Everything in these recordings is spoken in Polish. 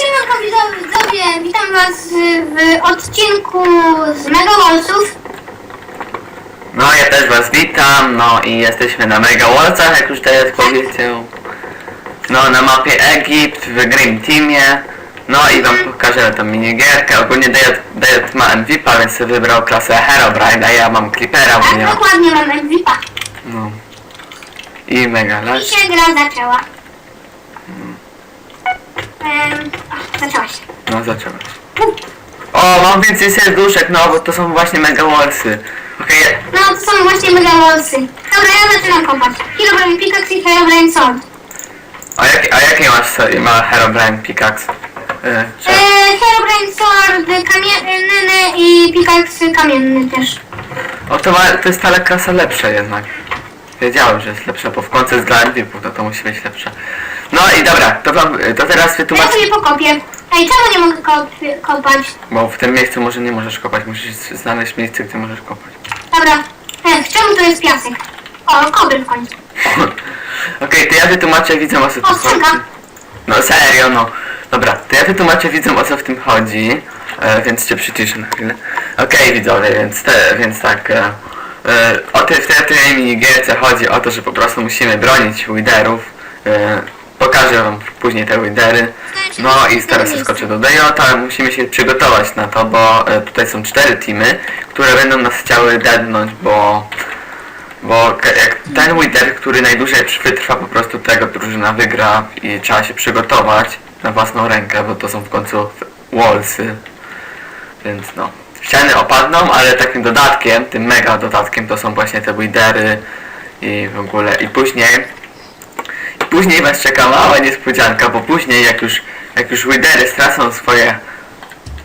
siemanko widzowie, witam was w odcinku z Mega Wallsów. No ja też was witam, no i jesteśmy na Mega Wallsach, jak już teraz powiedział. No na mapie Egipt, w Green Teamie. No i wam pokażę tą minigierkę. Ogólnie Dejot, Dejot ma MVP, więc sobie wybrał klasę Herobrine, a ja mam Clippera, bo nie Tak, mam... dokładnie mam MVP. No. I Mega I się gra zaczęła. Ehm, o, zaczęła się. No zacząłeś. O, mam więcej serduszek, no bo to są właśnie Mega Wallsy. Okej, No to są właśnie Mega Wallsy. Dobra, ja zaczynam kopać. Herobrine Pickaxe i Herobrine Sword. a, jak, a jakie masz sobie, ma Herobrine Pickaxe? Eee, Herobrine Sword kamienny i Pickaxe kamienny też. O to, ma, to jest ta klasa lepsza jednak. Wiedziałem, że jest lepsza, bo w końcu jest dla MVP, to to musi być lepsza. No i dobra, to, wam, to teraz ja wytłumacz, sobie pokopię. Ej, czemu nie mogę kop- kopać? bo w tym miejscu może nie możesz kopać, musisz znaleźć miejsce, gdzie możesz kopać. Dobra. Ech, czemu to jest piasek? O, kobyl w końcu. Okej, to ja wytłumaczę widzom o co tu chodzi. No serio, no. Dobra, to ja wytłumaczę widzom o co w tym chodzi, e, więc cię przyciszę na chwilę. Okej widzowie, więc, te, więc tak, e, e, o tej, w tej, tej minigierce chodzi o to, że po prostu musimy bronić widerów. E, pokażę wam później te widery. No i teraz skoczę do Dejota, musimy się przygotować na to, bo e, tutaj są cztery teamy, które będą nas chciały deadnąć, bo bo jak ten wider, który najdłużej wytrwa po prostu tego drużyna wygra i trzeba się przygotować na własną rękę, bo to są w końcu wallsy. Więc no. Ściany opadną, ale takim dodatkiem, tym mega dodatkiem to są właśnie te widery i w ogóle i później później was czeka mała niespodzianka, bo później jak już jak już widery stracą swoje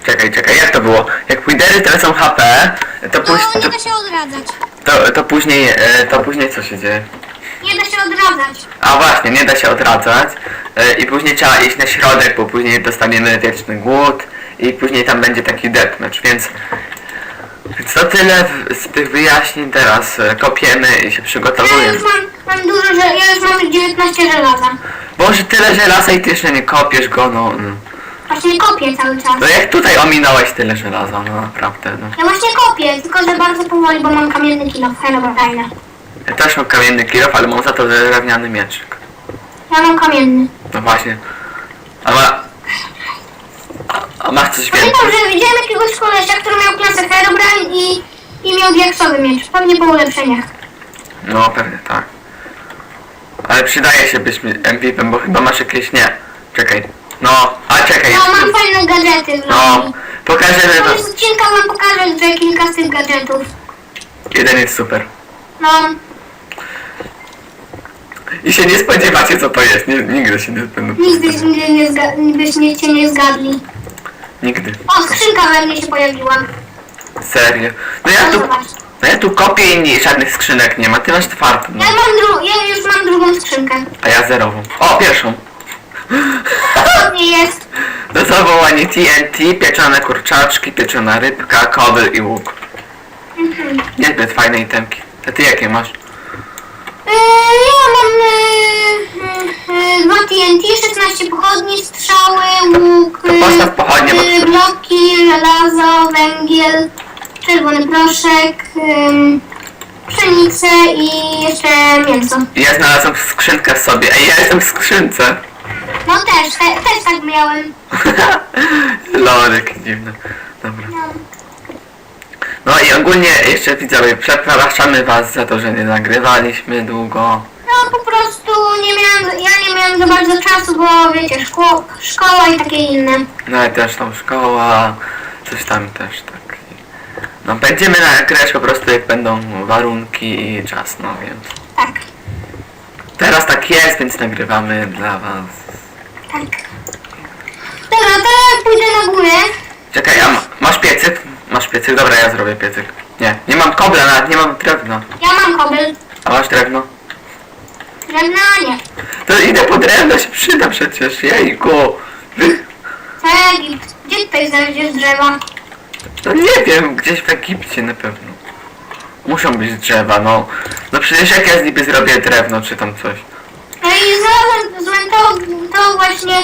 Czekaj, czekaj, jak to było? Jak widery tracą HP, to, No, to, nie da się odradzać. to, to później, e, to później co się dzieje? Nie da się odradzać. A właśnie, nie da się odradzać e, i później trzeba iść na środek, bo później dostaniemy wieczny głód i później tam będzie taki deathmatch, więc to tyle w, z tych wyjaśnień teraz e, kopiemy i się Ja przygotowujemy. już mam, mam dużo, że ja już mam 19 żelaza. Boże, tyle żelaza i ty jeszcze nie kopiesz go, no. mm. Właśnie kopię cały czas. No jak tutaj ominąłeś tyle żelaza, no naprawdę, no. Ja właśnie kopię, tylko że bardzo powoli, bo mam kamienny kilo w Herobrine. Ja też mam kamienny kilof, ale mam za to drewniany mieczyk. Ja mam kamienny. No właśnie. A ma... A, masz coś więcej? Pamiętam, że widziałem jakiegoś kolesia, który miał klasę Herobrine i, i miał diaksowy miecz. Pewnie po ulepszeniach. No pewnie tak. Ale przydaje się być MVP, bo chyba masz jakieś nie. Czekaj. No, a czekaj. No, mam fajne gadżety No, robi. pokażę, że Koniec to... odcinka wam pokażę, że kilka z tych gadżetów. Jeden jest super. No, I się nie spodziewacie co to jest. Nie, nigdy się nie będą. nigdy się nie, nie, zga- byście się nie zgadli. Nigdy. O, skrzynka we mnie się pojawiła. Serio. No ja tu... zobacz. No ja tu kopię i nie, żadnych skrzynek nie ma. Ty masz czwartą. Ja mam dru- ja już mam drugą skrzynkę. A ja zerową. O, pierwszą. Co w niej jest? Do zawołania TNT, pieczone kurczaczki, pieczona rybka, kobyl i łuk. Mhm. Niezbyt fajne itemki. A ty jakie masz? Yy, ja mam yy, yy, dwa TNT, 16 pochodni, strzały, łuk, To postaw pochodnie, bo- yy, bloki, żelazo, węgiel, czerwony proszek, yy, pszenicę i jeszcze mięso. Ja znalazłem skrzynkę w sobie. Ej, ja jestem w skrzynce. No też, te, też tak miałem. Lorek, dziwne. Dobra. No. I ogólnie jeszcze widzowie, przepraszamy was za to, że nie nagrywaliśmy długo. No po prostu nie miałem, ja nie miałem za bardzo czasu, bo wiecie, szkoła, szkoła i takie inne. No i też tam szkoła, coś tam też tak. No będziemy nagrać po prostu jak będą warunki i czas, no więc. Tak, Teraz tak jest, więc nagrywamy dla was. tak. Dobra, to ja pójdę na górę. Czekaj, a ma- masz piecyk? Masz piecyk? Dobra, ja zrobię piecyk. Nie, nie mam kobla, nawet nie mam drewna. Ja mam kobyl. A masz drewno? Drewna nie. To idę po drewno, się przyda przecież, jejku. Egipt? Gdzie tutaj znajdziesz drzewa? No nie wiem, gdzieś w Egipcie na pewno. Muszą być drzewa, no. No przecież jak ja z niby zrobię drewno, czy tam coś. No i znalazłem złem to, to właśnie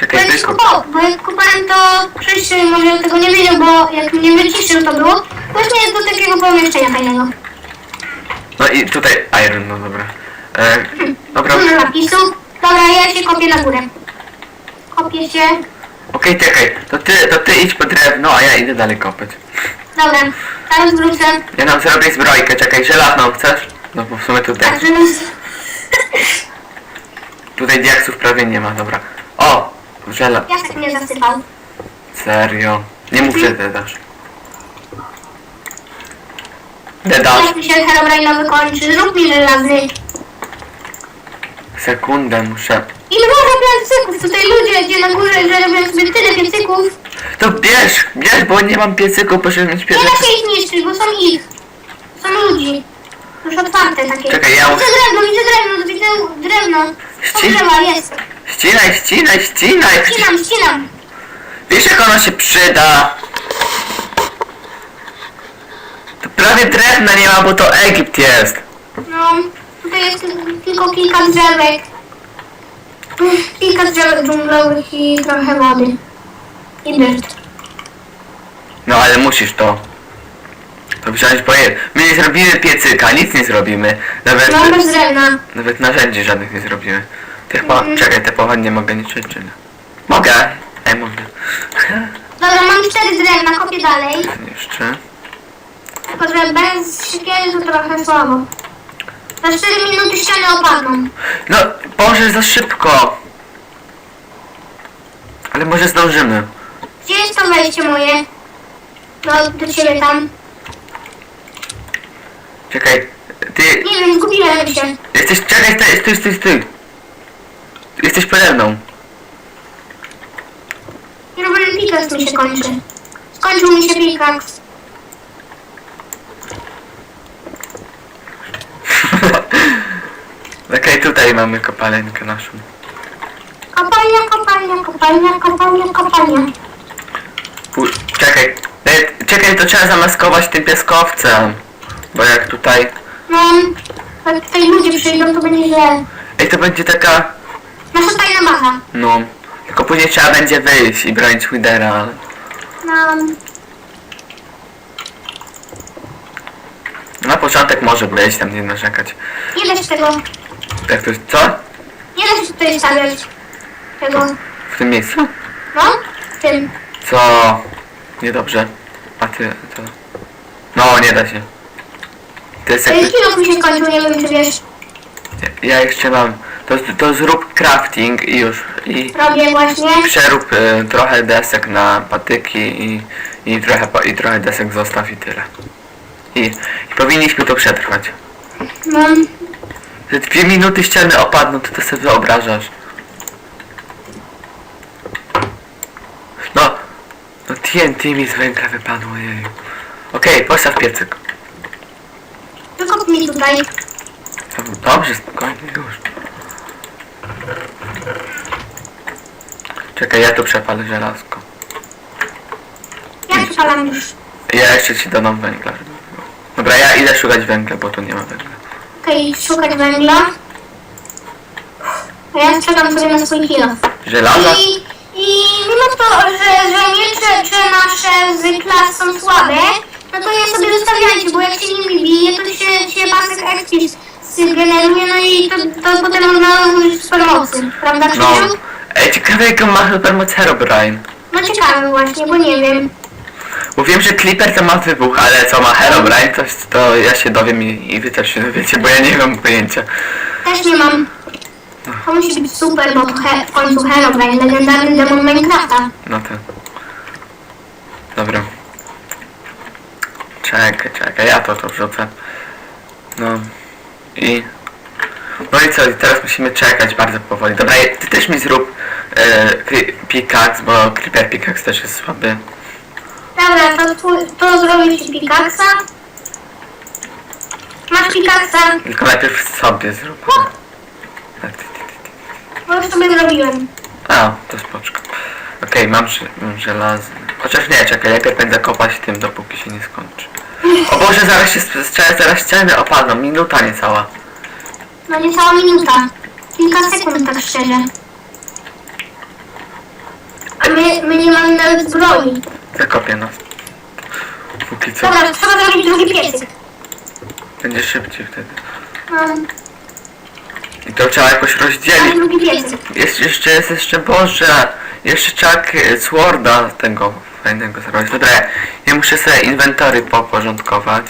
Czekaj, jak, tylko... kupo, bo jak kupałem to Krzyś może tego nie wiedział, bo jak mnie wyciszył to było właśnie do takiego pomieszczenia fajnego. No i tutaj iron, no dobra. E, dobra, Dużo napisów. Dobra, ja się kopię na górę. Kopię się. okej, czekaj. To ty, to ty idź po drewno, a ja idę dalej kopać. Dobra, teraz wrócę. Ja nam zrobię zbrojkę, czekaj, żelazną chcesz? No bo w sumie tutaj, Tak, żeby... tutaj diaksów prawie nie ma, dobra. O! Żela... Piasek mnie zasypał. Serio. Nie mów, że dedasz. Dedasz. Jak mi się Herobrine'owy kończy, zrób mi żelazny. Sekundę muszę. Ile można piecyków? Tutaj ludzie, gdzie na górze, że robią sobie tyle piecyków. To bierz, bierz, bo nie mam piecyku, proszę mieć Nie da się ich niszczyć, bo są ich. Są ludzi. Już otwarte takie. Czekaj, ja- Widzę drewno, widzę drewno, widzę drewno. Ści- Pokrzywa jest. Ścinaj, ścinaj, ścinaj. Ścinam, ścinam. Wiesz jak ona się przyda? To prawie drewna nie ma, bo to Egipt jest. No, tutaj jest tylko kilka drzewek. Kilka drzewek dżunglowych i trochę wody. I dyrt. No ale musisz to. To wziąć je- My nie zrobimy piecyka, nic nie zrobimy. Nawet, No, bez drewna. nawet narzędzi żadnych nie zrobimy. Tych po... Mhm. Czekaj, te pochodnie mogę niszczyć czy nie? Mogę. Ej, mogę. Dobra, mam cztery drewna, kopię dalej. Jeszcze. Tylko, że bez siekiery to trochę słabo. Za 4 minuty ściany opadną. No, Boże, za szybko. Ale może zdążymy. Gdzie jest to wejście moje? Do, do ciebie tam. Czekaj, ty Nie wiem, zgubiłem się. jesteś, czekaj, stój, stój, stój, stój. Jesteś pode mną. Nie bo pickaxe mi się kończy. Skończył mi się pickaxe. Okej, tutaj mamy kopalenkę naszą. Kopalnia, kopalnia, kopalnia, kopalnia, kopalnia. Pu- Czekaj, e, czekaj, to trzeba zamaskować tym piaskowcem. Bo jak tutaj... No, jak tutaj ludzie przyjdą, to będzie źle. Ej, to będzie taka... Nasza tajna baza. No... Tylko później trzeba będzie wyjść i bronić Widera, ale... No, Na początek może być, tam nie narzekać. nie da się tego, Jak to jest... Co? nie da się tutaj stawiać. Tego, W tym miejscu? no, w tym. Co? Niedobrze. A ty to... No, nie da się. To jest jakby... Kilo mi się skończył, nie wiem czy wiesz. Ja jeszcze mam... To, to zrób crafting i już. I Robię właśnie. przerób y, trochę desek na patyki i, i, trochę, pa- i trochę desek zostaw i tyle. I, I powinniśmy to przetrwać. No, Te dwie minuty ściany opadną, to to sobie wyobrażasz. No, no TNT mi z węgla wypadło, jej. Okej, postaw piecyk. wykop mi tutaj. Dobrze, spokojnie, już. Czekaj, ja tu przepalę żelazko. Ja przypalam już. Ja jeszcze ci dodam węgla. żeby było. Dobra, ja idę szukać węgla, bo tu nie ma węgla. Okej, szukać węgla. A ja czekam sobie na swój kilo. Żelaza? I, I mimo to, że, że miecze czy nasze z klas są słabe, no to je sobie zostawiajcie, bo jak się nimi bije, to się, się pasek ekspis generuje, no i to, to potem można użyć supermocy, prawda No. Krzysiu? Ej, ciekawe jaką ma supermoc Herobrine. No ciekawe właśnie, bo nie wiem. Bo wiem, że Clipper to ma wybuch, ale co ma Herobrine, to, to ja się dowiem i, i wy też się dowiecie, bo ja nie mam pojęcia. Też nie mam. To musi być super, bo to he, w końcu Herobrine, legendarny demon Minecrafta. No to... Dobra. Czekaj, czekaj, ja to to wrzucę. No. I... No i co, i teraz musimy czekać bardzo powoli. Dobra, ty też mi zrób e, pickaxe, bo creeper pickaxe też jest słaby. Dobra, to, twój, to zrobię ci pikaksa. Masz pikaksa, Tylko najpierw sobie zrób. bo już sobie zrobiłem. A, to spoczko. Okej, mam, mam żelazny. Chociaż nie, czekaj, najpierw będę kopać tym, dopóki się nie skończy. O Boże, zaraz się sp- zaraz ściany opadną, minuta niecała. No niecała minuta. Kilka sekund, tak szczerze. my, my nie mamy nawet zbroi. Zakopię nas. Póki co. Dobra, trzeba zrobić drugi piecyk. Będzie szybciej wtedy. No, I to trzeba jakoś rozdzielić. drugi piecyk. Jest jeszcze, jest jeszcze, Boże, jeszcze trzeba k- Sworda tego fajnego zrobić. Dobra, muszę sobie inwentory poporządkować.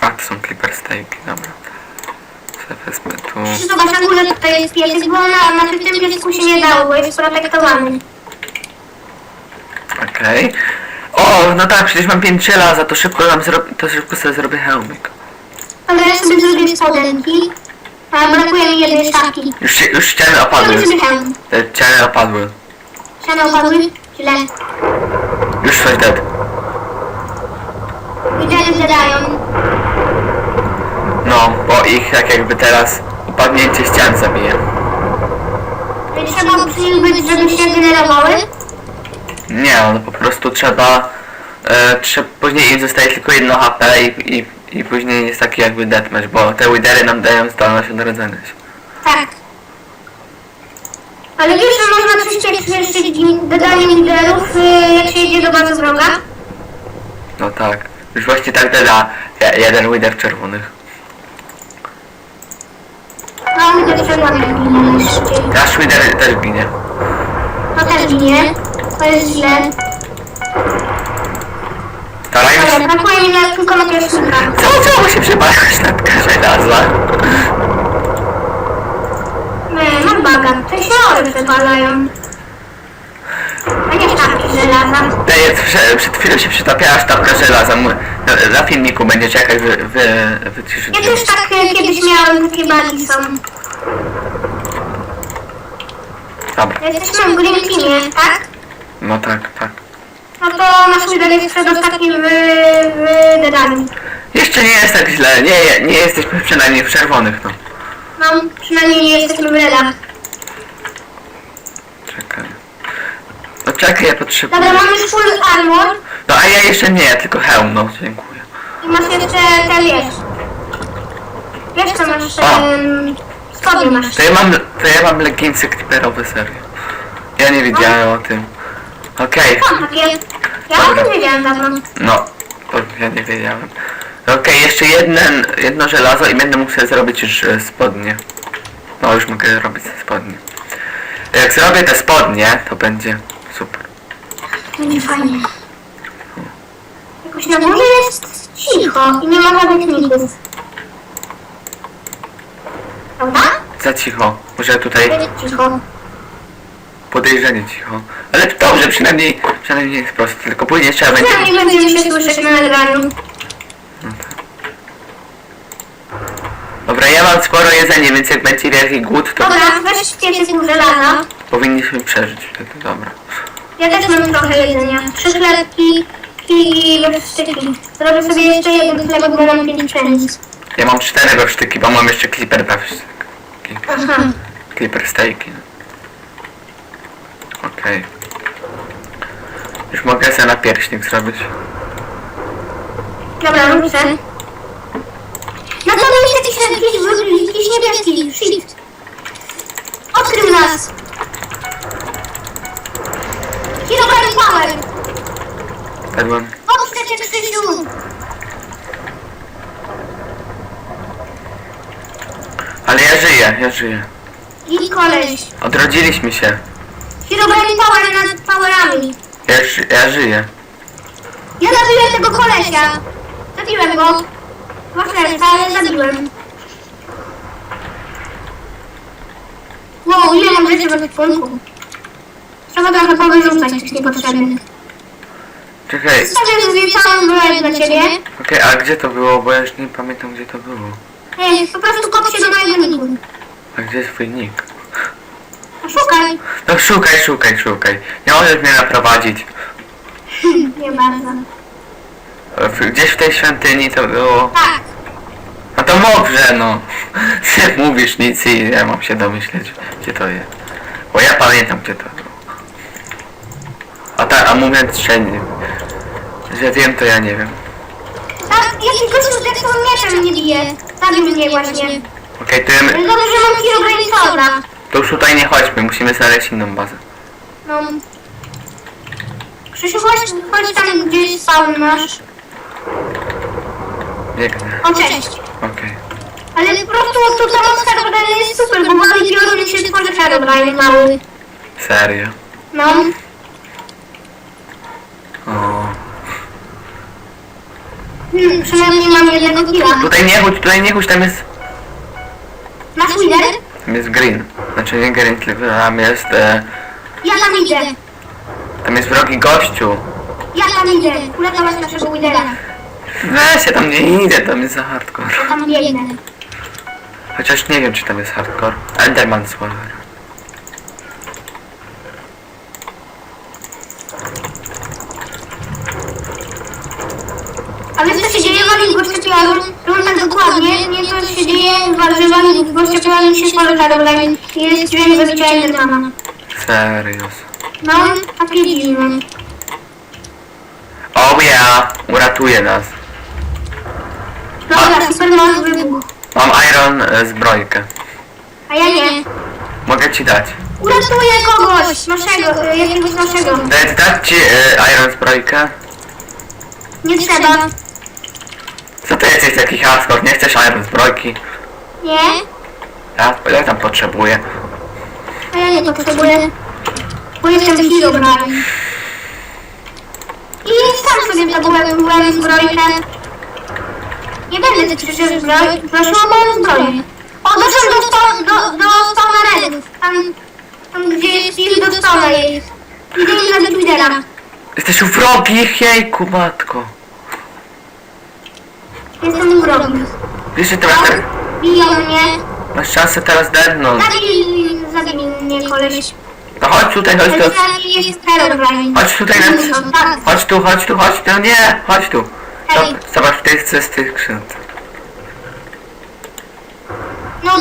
A, to są clipper steaki, dobra. Sobie wezmę tu. Zobacz, na górze tutaj jest piecyk, bo na, na tym piecku się nie dało, bo jest protektowany. Okej. O, no tak, przecież mam pięć żelaza, to szybko nam zro... to szybko sobie zrobię hełmik. Ale ja sobie zrobię spodenki. A brakuje mi jednej szafki. Już, się- już ściany opadły. Zrobię sobie hełm. Te ściany opadły. Źle. Już coś dead. Widzieli, zadają. No, bo ich tak jakby teraz upadnięcie ścian zabije. I trzeba przy nich być, żeby się generowały. Nie, no po prostu trzeba... E, trze, później im zostaje tylko jedno HP i, i, i później jest taki jakby deathmatch, bo te widery nam dają zdolność odrodzenia się. Tak. Ale wiesz, że można przyspieszyć dodaniem liderów, y, jak się jedzie do bazy wroga? No tak. Już właśnie tak da jeden wider czerwonych. A on lider czerwony szybciej. Nasz wider też ginie. To też ginie. To jest źle. Starajmy się... Dobra, brakuje mi na, tylko na pierśnika. Co, co się przypadać natka żelaza? Nie, mam baga. Te siory przepalają. Żelaza. Daję, przed, chwilą się przytapiała sztabka żelaza. Mu- Na, na filmiku będzie czekać, wy, wy, wyciszyć. Ja też tak e, kiedyś miałem, takie bagi są. Dobra. Jesteśmy w Teamie, tak? No tak, tak. No to nasz lider jest przedostatni w, w. Jeszcze nie jest tak źle. Nie, nie jesteśmy przynajmniej w czerwonych, no. No, przynajmniej nie jesteśmy w redach. Czekaj. No czekaj, ja potrzebuję. Dobra, mamy już full armor No a ja jeszcze nie, tylko hełm, no dziękuję. i masz jeszcze te wiesz. Wiesz co masz, um, spodnie masz. To ja mam, to ja mam leginsy creeperowe, serio. Ja nie wiedziałem o tym. Okej, Są takie. Ja o Dobra. tym wiedziałem dawno. no, to ja nie wiedziałem. Okej, jeszcze jeden, jedno żelazo i będę mógł sobie zrobić już e, spodnie. No już mogę robić spodnie. Jak zrobię te spodnie, to będzie Będzie fajnie. Jakoś na górze jest cicho i nie ma żadnych ników. Prawda? Za cicho. Może tutaj cicho. podejrzenie cicho. Ale dobrze, przynajmniej, przynajmniej nie jest prosto, tylko później trzeba będzie... Przynajmniej będziemy się słyszeć na nagraniu. Dobra, ja mam sporo jedzenia, więc jak będzie wielki głód, to Dobra, weź piecyk żelaza. powinniśmy przeżyć wtedy, dobra. Ja też mam trochę jedzenia. Trzy chlebki i wesztyki. Zrobię sobie jeszcze jeden chleb, bo mam pięć pszenic. Ja mam cztery wewsztyki, bo mam jeszcze clipper wewsztyki. Aha. Clipper steaki. Okej. Już mogę sobie na pierśnik zrobić. Dobra, rób se. Na dole jest jakiś, jakiś, jakiś niebieski. Shift. Odkrył nas. Power. Padłem. Pomszczę cię, Krzysiu. Ale ja żyję, ja żyję. I koleś. Odrodziliśmy się. Herobrine Power nad powerami. Ja, ży, ja żyję. Ja zabiłem tego kolesia. Zabiłem go. Maszerca, ale zabiłem. Wow, ile mam rzeczy w ekwipunku. Trzeba trochę powyrzucać tych niepotrzebnych. Czekaj, Zostawię sobie całą broję dla ciebie. okej, a gdzie to było? Bo ja już nie pamiętam gdzie to było. Ej, po prostu kop się do mojego niku. A gdzie jest twój nick? A szukaj. No szukaj, szukaj, szukaj. Nie możesz mnie naprowadzić. Nie bardzo. W- Gdzieś w tej świątyni to było... Tak. No to dobrze, no. Ty mówisz nic i ja mam się domyśleć, gdzie to jest. Bo ja pamiętam, gdzie to. A a mówiąc, że nie, że wiem, to ja nie wiem. Tak, jakiś gościu z deksowym mieczem mnie bije. Zabił mnie właśnie. Okej, to ja... Ale dobrze, że mam herobrine Power'a. To już tutaj nie chodźmy, musimy znaleźć inną bazę. No. Krzysiu, chodź, chodź tam gdzieś spawn nasz. Biegnę. O, cześć. Okej. Ale po prostu tu ta moc Herobrine jest super, bo woda i piorun się tworzy Herobrine mały. Serio. No. O. Hmm, przynajmniej mam jednego killa. Tutaj nie chodź, tutaj nie chodź, tam jest... Masz lider? Tam jest green. Znaczy nie green, tylko tam jest... E, Ja tam idę. tam jest wrogi gościu. Ja tam idę. Uratować naszego lidera. Weź, ja tam nie idę, tam jest za hardcore. Tam biegnę. Chociaż nie wiem, czy tam jest hardcore. Enderman Swallower. A wiesz co się dzieje, wali w gościa piorun? Piorun tak dokładnie. Nie to się dzieje, że wali w gościa piorun się tworzy Herobrine. I jest dźwięk zabicia Endermana. Serios. No, takie dziwne. Oh yeah! Uratuje nas. Dobra, super moc wybuch. Mam iron e, zbrojkę. A ja nie. Mogę ci dać. Uratuję kogoś, naszego, y, jakiegoś naszego. Dać, dać ci e, iron zbrojkę? Nie trzeba. Co ty jesteś taki hardcore? Nie chcesz iron zbrojki? Nie? Ja, ja tam potrzebuję. A ja nie potrzebuję. Bo jestem Herobrine. I sam sobie zdobyłem zbrojkę. Nie będę ci przecież zbroj, prosił o moją zbroję. O, doszedłem do, sto, do, do stona redów. Tam, tam gdzie jest ich do stona jest. Idę na Twittera. Jesteś u wrogich, jejku matko. Jestem. Wiesz, że teraz tak, Biją mnie. masz szansę teraz dednąć. Zabij, zabij mnie koleś. No chodź tutaj, chodź tu. Jest. Chodź tutaj na... Chodź tu, chodź tu, chodź tu, nie! Chodź tu. Hej. Zob- Zobacz, w tych z tych skrzynce. No.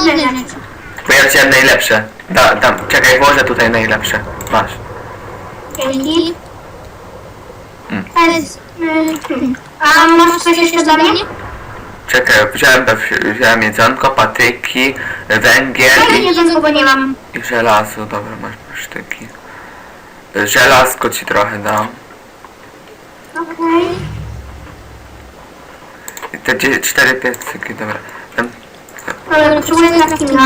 Bo ja wziąłem najlepsze. Da, dam, czekaj, włożę tutaj najlepsze. Masz. Dzięki. Mm. Teraz, y, hmm. A masz coś jeszcze dla mnie? Czekaj, wziąłem, wzi- wziąłem jedzonko, patyki, węgiel Ja i, wiem, bo nie mam. i żelazo. Dobra, masz masz sztyki. Żelazko ci trochę dam. Okej. I te dzie- cztery piecyki, dobra. Tam, Ale potrzebuję craftinga.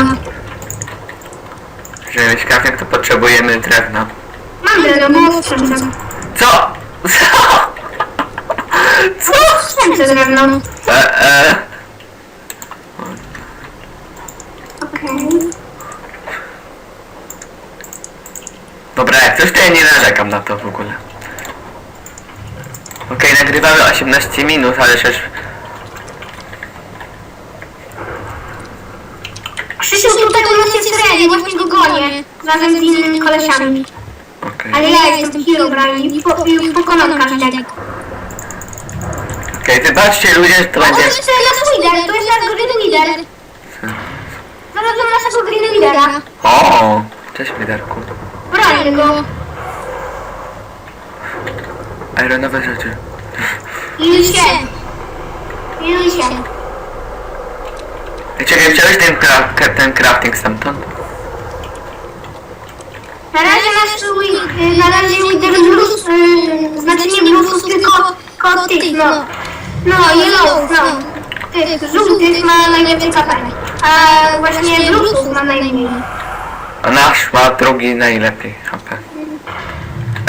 żeby mieć kawę, to potrzebujemy drewna. Mam drewno, bo skrzynce. Co? Co? Co? Skrzynce drewno. E, e. Okej. Dobra, jak coś to ja nie narzekam na to w ogóle. Okej, nagrywamy 18 minut, ale też... Krzysiu, tutaj u nas jest Ren, właśnie go gonię. Razem z innymi kolesiami. Okej. Ale ja jestem Herobrine i, po, i pokonam każdego. Okej, wybaczcie ludzie, to A to będzie... jest nasz lider, to jest nasz green lider. Znalazłem naszego green lidera. O, cześć Widerku. Broń go. Ironowe rzeczy. Il się. Il się. Ej, czekaj, wziąłeś ten, cra ka- ten crafting stamtąd? Na razie nasz wi- y, na razie lider blues, y, znaczy nie bluesów, tylko, tych, no. No, yellow, no. Tych żółtych ma najwięcej kapel. A właśnie bluesów ma najmniej. A nasz ma drugi najlepiej HP.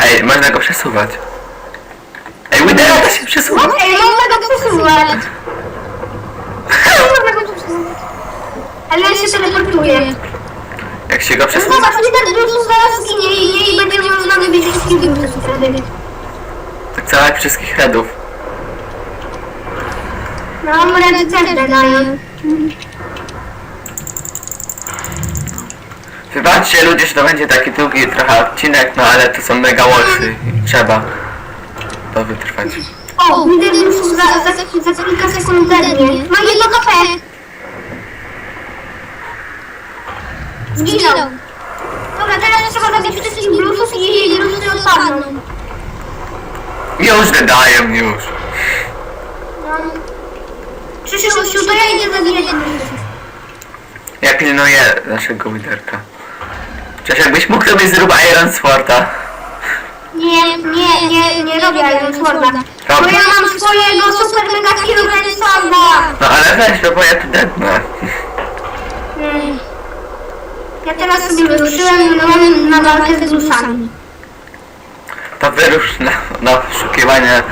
Ej, można go przesuwać. Ej, Widera da się przesuwa. Ej, można go przesuwać. Można go przesuwać. Ale on się teleportuje. Jak się go No przesuwa? zobacz, lider bluesów zaraz zginie i, i będzie można wybić wszystkich wtedy. Tak całe wszystkich headów. No, red też dają. Wybaczcie ludzie, że to będzie taki długi trochę odcinek, no ale to są mega łosy i trzeba to wytrwać. O, lider bluesów za, za, za kilka sekund zernie. Ma jedno HP. Zginął. Dobra, teraz trzeba zabić wszystkich bluesów i bluesy odpadną. Już dodaję, już. No. Krzysiu, to ja idę bluesów. Ja pilnuję naszego widerka. Chociaż jakbyś mógł, to byś zrób Iron Sworda. Nie, nie, nie, nie robię Iron Sworda. Bo ja mam swojego super mega kilogram Sworda. No ale weź, no bo ja tu dednę. Mm. Ja teraz sobie wyruszyłem no, na walkę z blusami. To wyrusz na, na poszukiwanie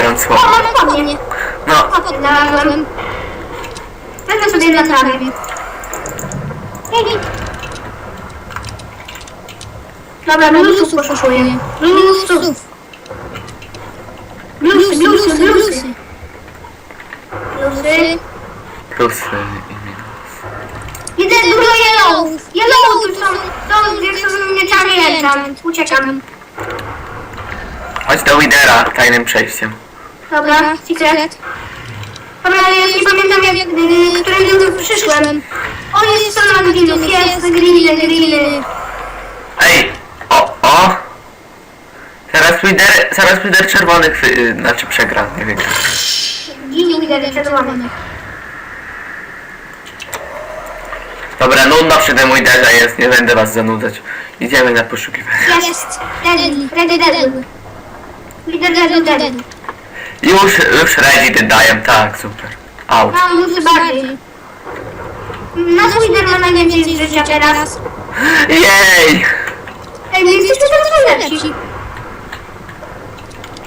Iron O, Sworda. mam spodnie. No, Spodnie znalazłem. Wezmę sobie na trawie. Dobra, blusów poszukuję. Blusów. Blusy, blusy, blusy. Blusy. plusy i minus. Idę dużo yellowów. Yellowów tu są. Są, jak są mieczami jeden. Uciekam. Chodź do Widera tajnym przejściem. Dobra, secret. Dobra, ja już nie pamiętam jak, y, którym tu przyszłem. O, jest sama greenów, jest greeny, greeny. Ej! O, o! Zaraz Wider, zaraz Wider czerwony, y, znaczy przegra, nie wygra. Ginie widzę czerwony. Dobra, nudno przy tym Widerze jest, nie będę was zanudzać. Idziemy na poszukiwanie. Jest, deadly, deadly. Deadly, deadly. Już, już ready daję, tak, super. Out. Mam dusy bardziej. Nasz lider ma najwięcej życia teraz. Jej! Ej, my jesteśmy teraz najlepsi.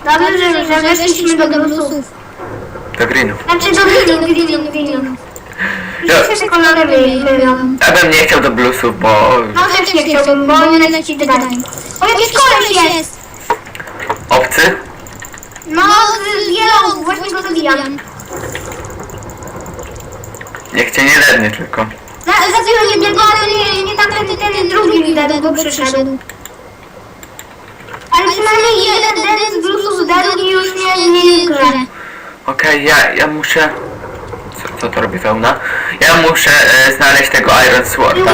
Dobrze, że, że weszliśmy do blusów. Do greenów. Znaczy do greenów, greenów, greenów. Ja, Jeszcze się kolory ja bym nie chciał do bluesów, bo No też nie chciałbym, bo oni leci dodać. O, jakiś koleś jest! obcy? No, z yellow, właśnie go zabijam. Niech cię nie dednie tylko. Za, zabiłem jednego, ale nie, nie tamten, ten drugi lider, bo przyszedł. Ale przynajmniej jeden den z bluesów zdarł i już nie, w grze. Okej, ja, ja muszę... Co, co to robi wełna? Ja muszę e, znaleźć tego Iron Sworda.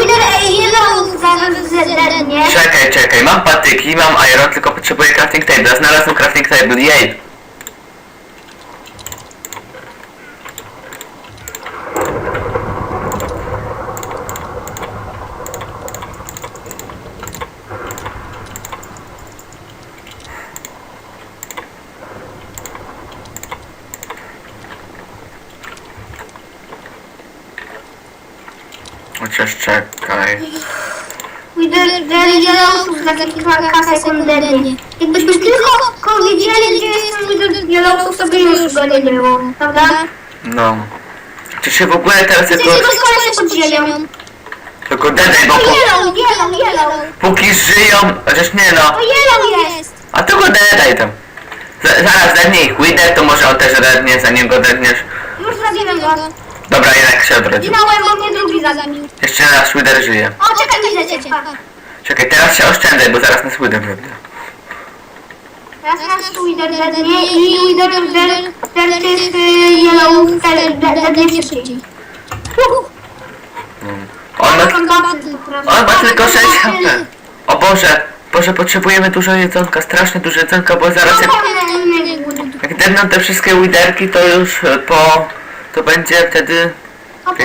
Czekaj, czekaj, mam patyki, mam iron, tylko potrzebuję crafting table. Znalazłem crafting table, jej! Chociaż czekaj. Yellowów za kilka sekund dednie. Jakbyśmy tylko wiedzieli, gdzie jest ten lider yellowów, to by już go nie było, prawda? No. Czy się w ogóle teraz Jest jako... jego koleś pod ziemią. Tylko dedaj, bo yellow, yellow, yellow. póki żyją... Chociaż nie no. O, yellow jest. A to go dedaj tam. Z, zaraz dednij ich Wider, to może on też dednie, zanim go dedniesz. Już zabiłem go. Dobra, jednak się odrodził. Ginąłem, bo mnie drugi zabił. Jeszcze raz Wider żyje. O, czekaj, widzę cię. Czekaj, teraz się oszczędzaj, bo zaraz nas Wider dednie. Teraz nasz Wider dednie i Wider dednie tych y, yellow dednie szybciej. On ma, On ma tylko 6 HP. O Boże, Boże, potrzebujemy dużo jedzonka, strasznie dużo jedzonka, bo zaraz jak, jak dedną te wszystkie Widerki, to już e, po... To będzie wtedy... Tak,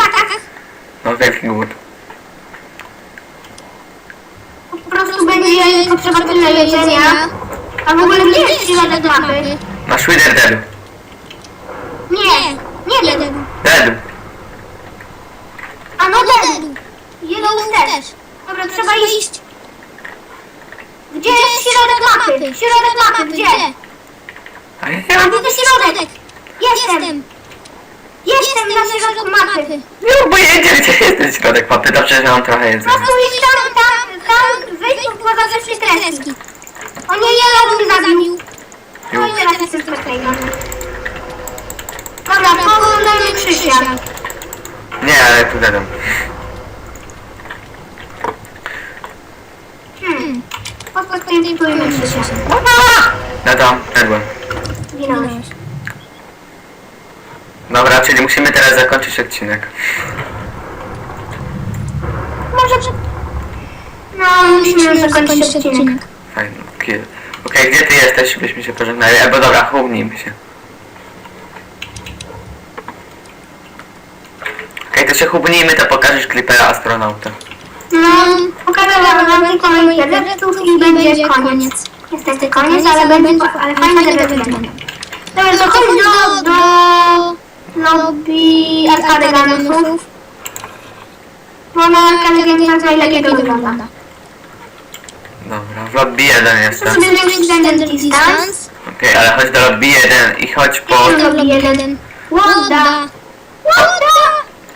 No, wielki głód. po prostu będzie tyle jedzenia. A w ogóle gdzie jest środek mapy? Nasz Wider dead. Nie, nie jeden. Dead. A no ten. Yellow też. Dobra, trzeba iść. Gdzie jest środek mapy? Środek mapy, gdzie? A ja A widzę środek. Jestem. Jestem na środku mapy. nie mam pojęcia, gdzie jest ten środek mapy. Dobrze, że mam trochę jedzenia. iść tam, tam, tam, wyjść poza wszystkie kreski. O nie, Yellow mnie zabił. No i teraz jestem specjalny. Dobra, poglądajmy Krzysia. Nie, ale tu dedam. Hmm. Pospecjalnie Krzysia. Dedam, dedłem. Ginąłeś. Dobra, czyli musimy teraz zakończyć odcinek. Może... przy- No, musimy już zakończyć odcinek. Fajnie. Okej, Okej, gdzie ty jesteś, byśmy się pożegnali? Albo dobra, chłopnijmy się. Okej, to się chubnijmy, to pokażesz klipera astronauta. No, pokazałam wam tylko moich gadżetów i będzie koniec. Niestety koniec, ale będzie, ale fajne gadżety będą. Dobra, to chodź do, do lobby arcade ganusów. Bo na arcade ganusach najlepiej to wygląda. W lobby 1 To jestem. sobie distance. Okej, ale chodź do lobby 1 i chodź po... Lobby jeden. Łoda! Łoda!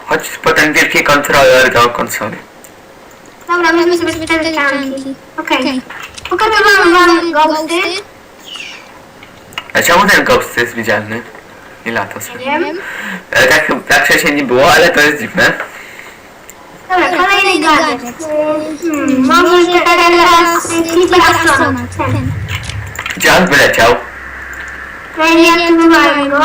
Chodź po ten wielki kontroler do konsoli. Dobra, weźmy sobie cztery tanki. Okej. Pokazywałam wam ghosty. A czemu ten ghost jest widzialny? I lata sobie. Nie wiem. E, tak, tak wcześniej nie było, ale to jest dziwne. Dobra, kolejny gadżet. Hmm, może teraz Clipper Astronaut. Ten. Gdzie on wyleciał? No i nie aktywowałem go.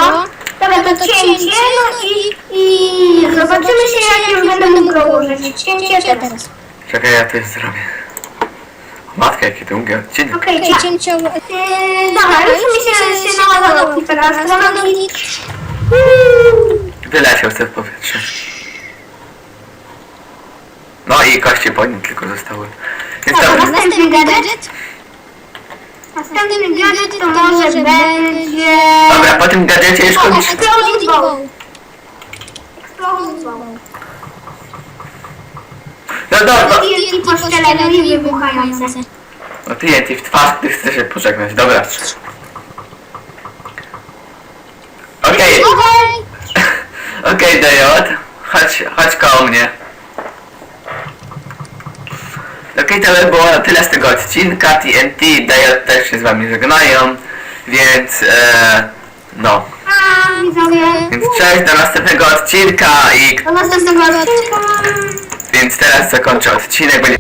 Dobra, to cięcie, no i, i zobaczymy się jak już będę mógł go użyć. Cięcie teraz. Czekaj, ja to zrobię. Matka, jaki długi odcinek. Okej, okay, Cięcia Yy, dobra, już mi się, się naładował Clipper Astronaut i... Wyleciał sobie w powietrze. No i kości po nim tylko zostały. Więc Dobra, dobra, następny gadżet. Następny gadżet to może będzie... dobra, po tym gadżecie już kończysz. Exploding Ball. Exploding. No dobra, TNT poszczelone i wybuchające. no TNT w twarz, ty chcesz się pożegnać, dobra. Okej, okej Dejot, chodź, chodź koło mnie. Okej, to by było na tyle z tego odcinka, TNT, Dejot też się z wami żegnają, więc e, no. Widzowie. Więc cześć, do następnego odcinka i Do następnego odcinka. więc teraz zakończę odcinek, będzie